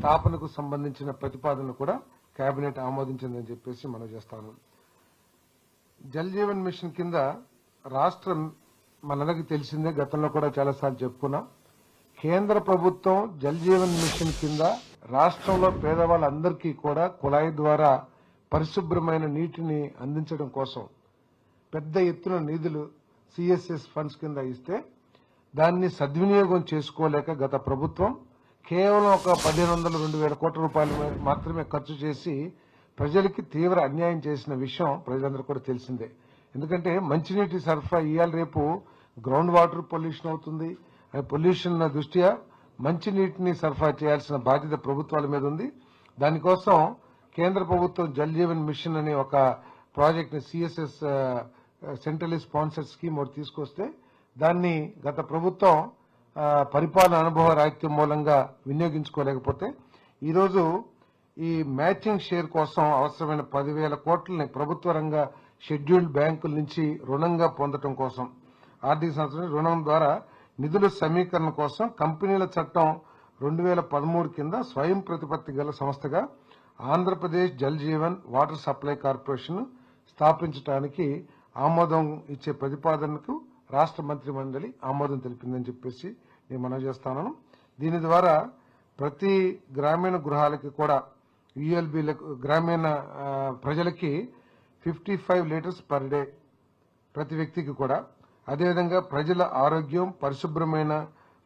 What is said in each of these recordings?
స్థాపనకు సంబంధించిన ప్రతిపాదనలు కూడా కేబినెట్ ఆమోదించిందని చెప్పేసి మనం చేస్తాను జల్ జీవన్ మిషన్ కింద రాష్ట్రం మనందరికీ తెలిసిందే గతంలో కూడా చాలాసార్లు చెప్పుకున్నాం. కేంద్ర ప్రభుత్వం జల్ జీవన్ మిషన్ కింద రాష్ట్రంలో పేదవాళ్ళందరికీ కూడా కుళాయి ద్వారా పరిశుభ్రమైన నీటిని అందించడం కోసం పెద్ద ఎత్తున నిధులు సిఎస్ఎస్ ఫండ్స్ కింద ఇస్తే దాన్ని సద్వినియోగం చేసుకోలేక గత ప్రభుత్వం కేవలం ఒక పదిహేను వందల రెండు వేల కోట్ల రూపాయలు మాత్రమే ఖర్చు చేసి ప్రజలకి తీవ్ర అన్యాయం చేసిన విషయం ప్రజలందరూ కూడా తెలిసిందే. ఎందుకంటే మంచినీటి సరఫరా ఇవాళ రేపు గ్రౌండ్ వాటర్ పొల్యూషన్ అవుతుంది. పొల్యూషన్ దృష్ట్యా మంచినీటిని సరఫరా చేయాల్సిన బాధ్యత ప్రభుత్వాల మీద ఉంది. దానికోసం కేంద్ర ప్రభుత్వం జల్ జీవన్ మిషన్ అనే ఒక ప్రాజెక్ట్ని సిఎస్ఎస్ సెంట్రలీ స్పాన్సర్ స్కీమ్ ఒకటి తీసుకొస్తే దాన్ని గత ప్రభుత్వం పరిపాలన అనుభవ రాహిత్యం మూలంగా వినియోగించుకోలేకపోతే ఈరోజు ఈ మ్యాచింగ్ షేర్ కోసం అవసరమైన పదివేల కోట్లని ప్రభుత్వ రంగ షెడ్యూల్డ్ బ్యాంకుల నుంచి రుణంగా పొందడం కోసం ఆర్థిక సంవత్సరం రుణం ద్వారా నిధుల సమీకరణ కోసం కంపెనీల చట్టం రెండు వేల పదమూడు కింద స్వయం ప్రతిపత్తి గల సంస్థగా Andhra Pradesh Jal Jeevan water supply corporation స్థాపించడానికి ఆమోదం ఇచ్చే ప్రతిపాదనకు రాష్ట్ర మంత్రి మండలి ఆమోదం తెలిపిందని చెప్పేసి నేను మనవి చేస్తాను. దీని ద్వారా ప్రతి గ్రామీణ గృహాలకి కూడా యుఎల్బీలకు గ్రామీణ ప్రజలకి fifty five litres per day ప్రతి వ్యక్తికి కూడా. అదేవిధంగా ప్రజల ఆరోగ్యం పరిశుభ్రమైన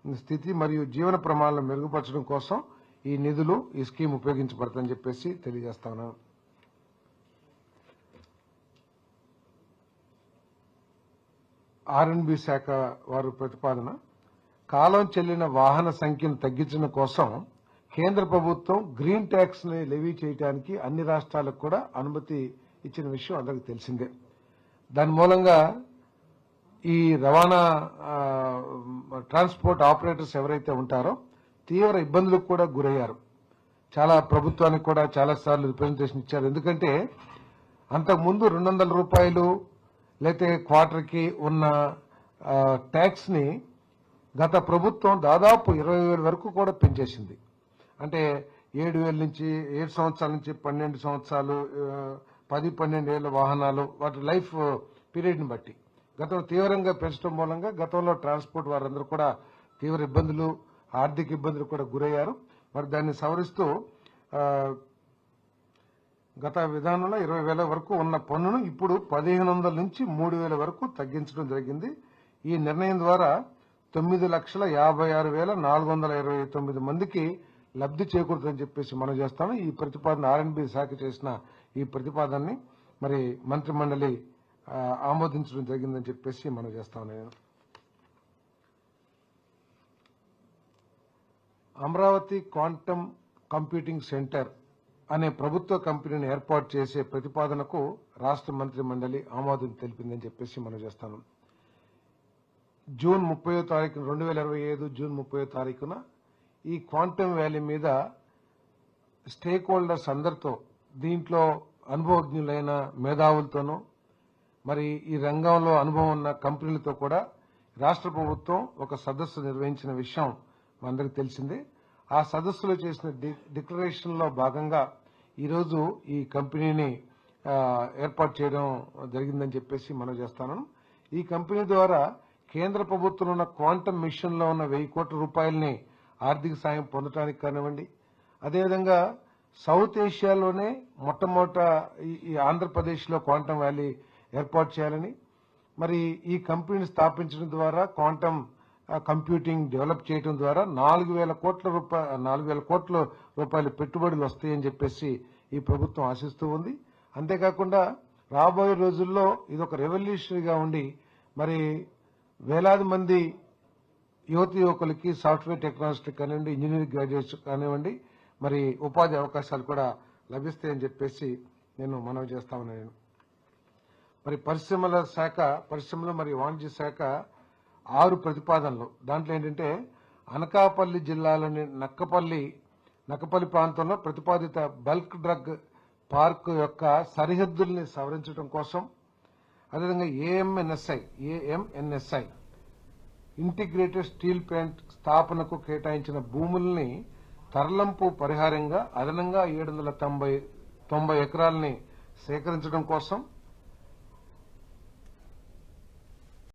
స్థితి మరియు జీవన ప్రమాణాలను మెరుగుపరచడం కోసం ఈ నిధులు ఈ స్కీమ్ ఉపయోగించబడతాయని చెప్పేసి తెలియజేస్తా ఉన్నాను ఆర్ఎన్బి శాఖ వారు ప్రతిపాదన కాలం చెల్లిన వాహన సంఖ్యను తగ్గించడం కోసం కేంద్ర ప్రభుత్వం గ్రీన్ ట్యాక్స్ని లెవీ చేయడానికి అన్ని రాష్ట్రాలకు కూడా అనుమతి ఇచ్చిన విషయం అందరికి తెలిసిందే. దాని మూలంగా ఈ రవాణా ట్రాన్స్పోర్ట్ ఆపరేటర్స్ ఎవరైతే ఉంటారో తీవ్ర ఇబ్బందులకు కూడా గురయ్యారు. చాలా ప్రభుత్వానికి కూడా చాలా సార్లు రిప్రజెంటేషన్ ఇచ్చారు. ఎందుకంటే అంతకుముందు రెండు వందల రూపాయలు లేకపోతే క్వార్టర్కి ఉన్న ట్యాక్స్ని గత ప్రభుత్వం దాదాపు ఇరవై వేల వరకు కూడా పెంచేసింది. అంటే ఏడు వేల నుంచి ఏడు సంవత్సరాల నుంచి పన్నెండు సంవత్సరాలు పది పన్నెండు ఏళ్ళ వాహనాలు వాటి లైఫ్ పీరియడ్ని బట్టి. గతం తీవ్రంగా పెంచడం మూలంగా గతంలో ట్రాన్స్పోర్ట్ వారందరూ కూడా తీవ్ర ఇబ్బందులు ఆర్థిక ఇబ్బందులు కూడా గురయ్యారు. మరి దాన్ని సవరిస్తూ గత విధానంలో ఇరవై వేల వరకు ఉన్న పన్నును ఇప్పుడు పదిహేను వందల నుంచి మూడు వేల వరకు తగ్గించడం జరిగింది. ఈ నిర్ణయం ద్వారా తొమ్మిది లక్షల యాభై ఆరు వేల నాలుగు వందల ఇరవై తొమ్మిది మందికి లబ్ధి చేకూరుతుందని చెప్పేసి మనం చేస్తాము. ఈ ప్రతిపాదన ఆర్ఎన్బి శాఖ చేసిన ఈ ప్రతిపాదనని మరి మంత్రిమండలి ఆమోదించడం జరిగిందని చెప్పేసి మనం చేస్తాను నేను అమరావతి క్వాంటమ్ కంప్యూటింగ్ సెంటర్ అనే ప్రభుత్వ కంపెనీని ఏర్పాటు చేసే ప్రతిపాదనకు రాష్ట్ర మంత్రి మండలి ఆమోదం తెలిపిందని చెప్పేసి మనం చేస్తాను. జూన్ ముప్పై తారీఖున రెండు వేల ఇరవై ఐదు జూన్ ముప్పయో తారీఖున ఈ క్వాంటమ్ వ్యాలీ మీద స్టేక్ హోల్డర్స్ అందరితో దీంట్లో అనుభవజ్ఞులైన మేధావులతోనూ మరి ఈ రంగంలో అనుభవం ఉన్న కంపెనీలతో కూడా రాష్ట్ర ప్రభుత్వం ఒక సదస్సు నిర్వహించిన విషయం మనందరికీ తెలిసిందే. ఆ సదస్సులో చేసిన డి- డిక్లరేషన్లో భాగంగా ఈరోజు ఈ కంపెనీని ఏర్పాటు చేయడం జరిగిందని చెప్పేసి మనం చేస్తాను. ఈ కంపెనీ ద్వారా కేంద్ర ప్రభుత్వంలో ఉన్న క్వాంటమ్ మిషన్లో ఉన్న వెయ్యి కోట్ల రూపాయలని ఆర్థిక సాయం పొందడానికి కానివ్వండి అదేవిధంగా సౌత్ ఏషియాలోనే మొట్టమొదట ఈ- ఆంధ్రప్రదేశ్లో ఆంధ్రప్రదేశ్లో క్వాంటమ్ వ్యాలీ ఏర్పాటు చేయాలని మరి ఈ కంపెనీని స్థాపించడం ద్వారా క్వాంటమ్ కంప్యూటింగ్ డెవలప్ చేయడం ద్వారా నాలుగు వేల కోట్ల రూపాయ నాలుగు వేల కోట్ల రూపాయల పెట్టుబడులు వస్తాయని చెప్పేసి ఈ ప్రభుత్వం ఆశిస్తూ ఉంది. అంతేకాకుండా రాబోయే రోజుల్లో ఇది ఒక రెవల్యూషనరీగా ఉండి మరి వేలాది మంది యువతి యువకులకి సాఫ్ట్వేర్ టెక్నాలజీ కానివ్వండి ఇంజనీరింగ్ గ్రాడ్యుయేట్స్ కానివ్వండి మరి ఉపాధి అవకాశాలు కూడా లభిస్తాయని చెప్పేసి నేను మనవి చేస్తామని మరి పరిశ్రమల శాఖ పరిశ్రమలు మరియు వాణిజ్య శాఖ ఆరు ప్రతిపాదనలు. దాంట్లో ఏంటంటే అనకాపల్లి జిల్లాలోని నక్కపల్లి నక్కపల్లి ప్రాంతంలో ప్రతిపాదిత బల్క్ డ్రగ్ పార్క్ యొక్క సరిహద్దుల్ని సవరించడం కోసం అదేవిధంగా AMNSI AMNSI integrated steel plant స్థాపనకు కేటాయించిన భూముల్ని తరలింపు పరిహారంగా అదనంగా ఏడు వందల తొంభై తొంభై ఎకరాలని సేకరించడం కోసం